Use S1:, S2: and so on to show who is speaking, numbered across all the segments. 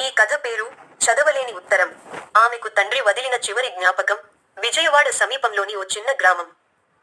S1: ఈ కథ పేరు చదవలేని ఉత్తరం. ఆమెకు తండ్రి వదిలిన చివరి జ్ఞాపకం విజయవాడ సమీపంలోని ఓ చిన్న గ్రామం.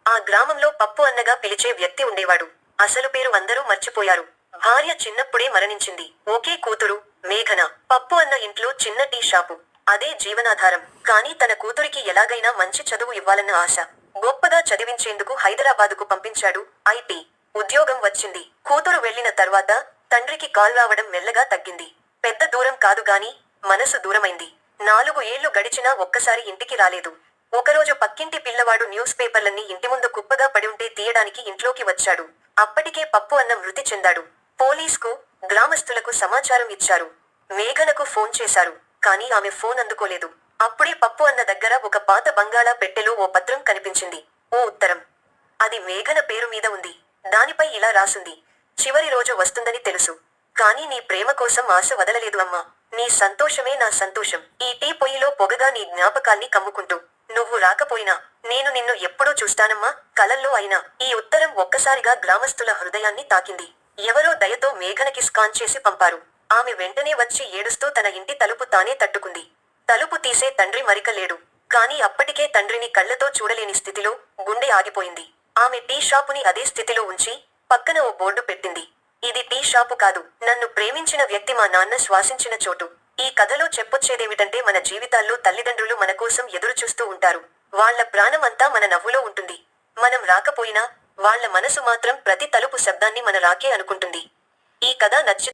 S1: ఆ గ్రామంలో పప్పు అన్నగా పిలిచే వ్యక్తి ఉండేవాడు. అసలు పేరు అందరూ మర్చిపోయారు. భార్య చిన్నప్పుడే మరణించింది. ఒకే కూతురు మేఘన. పప్పు అన్న ఇంట్లో చిన్న టీ షాపు. అదే జీవనాధారం. కానీ తన కూతురికి ఎలాగైనా మంచి చదువు ఇవ్వాలన్న ఆశ. గొప్పగా చదివించేందుకు హైదరాబాదుకు పంపించాడు ఐటీ ఉద్యోగం వచ్చింది. కూతురు వెళ్ళిన తర్వాత తండ్రికి కాల్ రావడం మెల్లగా తగ్గింది. పెద్ద దూరం కాదు గాని మనసు దూరమైంది. నాలుగు ఏళ్ళు గడిచినా ఒక్కసారి ఇంటికి రాలేదు. ఒకరోజు పక్కింటి పిల్లవాడు న్యూస్ పేపర్లన్నీ ఇంటి ముందు కుప్పగా పడి ఉంటే తీయడానికి ఇంట్లోకి వచ్చాడు. అప్పటికే పప్పు అన్న మృతి చెందాడు. పోలీస్కు గ్రామస్తులకు సమాచారం ఇచ్చారు. మేఘనకు ఫోన్ చేశారు. కానీ ఆమె ఫోన్ అందుకోలేదు. అప్పుడే పప్పు అన్న దగ్గర ఒక పాత బంగాళా పెట్టెలో ఓ పత్రం కనిపించింది. ఓ ఉత్తరం. అది మేఘన పేరు మీద ఉంది. దానిపై ఇలా రాసుంది. చివరి రోజు వస్తుందని తెలుసు. కానీ నీ ప్రేమ కోసం ఆశ వదలలేదు అమ్మా. నీ సంతోషమే నా సంతోషం. ఈ టీ పొయ్యిలో పొగగా నీ జ్ఞాపకాల్ని కమ్ముకుంటూ. నువ్వు రాకపోయినా నేను నిన్ను ఎప్పుడూ చూస్తానమ్మా. కలల్లో అయినా. ఈ ఉత్తరం ఒక్కసారిగా గ్రామస్తుల హృదయాన్ని తాకింది. ఎవరో దయతో మేఘనకి స్కాన్ చేసి పంపారు. ఆమె వెంటనే వచ్చి ఏడుస్తూ తన ఇంటి తలుపు తానే తట్టుకుంది. తలుపు తీసే తండ్రి మరిక లేడు కానీ అప్పటికే తండ్రిని కళ్ళతో చూడలేని స్థితిలో గుండె ఆగిపోయింది. ఆమె టీ షాపుని అదే స్థితిలో ఉంచి పక్కన ఓ బోర్డు పెట్టింది. ఇది టీ షాపు కాదు. నన్ను ప్రేమించిన వ్యక్తి మా నాన్న శ్వాసించిన చోటు. ఈ కథలో చెప్పొచ్చేదేమిటంటే మన జీవితాల్లో తల్లిదండ్రులు మన కోసం ఎదురు చూస్తూ ఉంటారు. వాళ్ళ ప్రాణం అంతా మన నవ్వులో ఉంటుంది. మనం రాకపోయినా వాళ్ళ మనసు మాత్రం ప్రతి తలుపు శబ్దాన్ని మన రాకే అనుకుంటుంది. ఈ కథ నచ్చి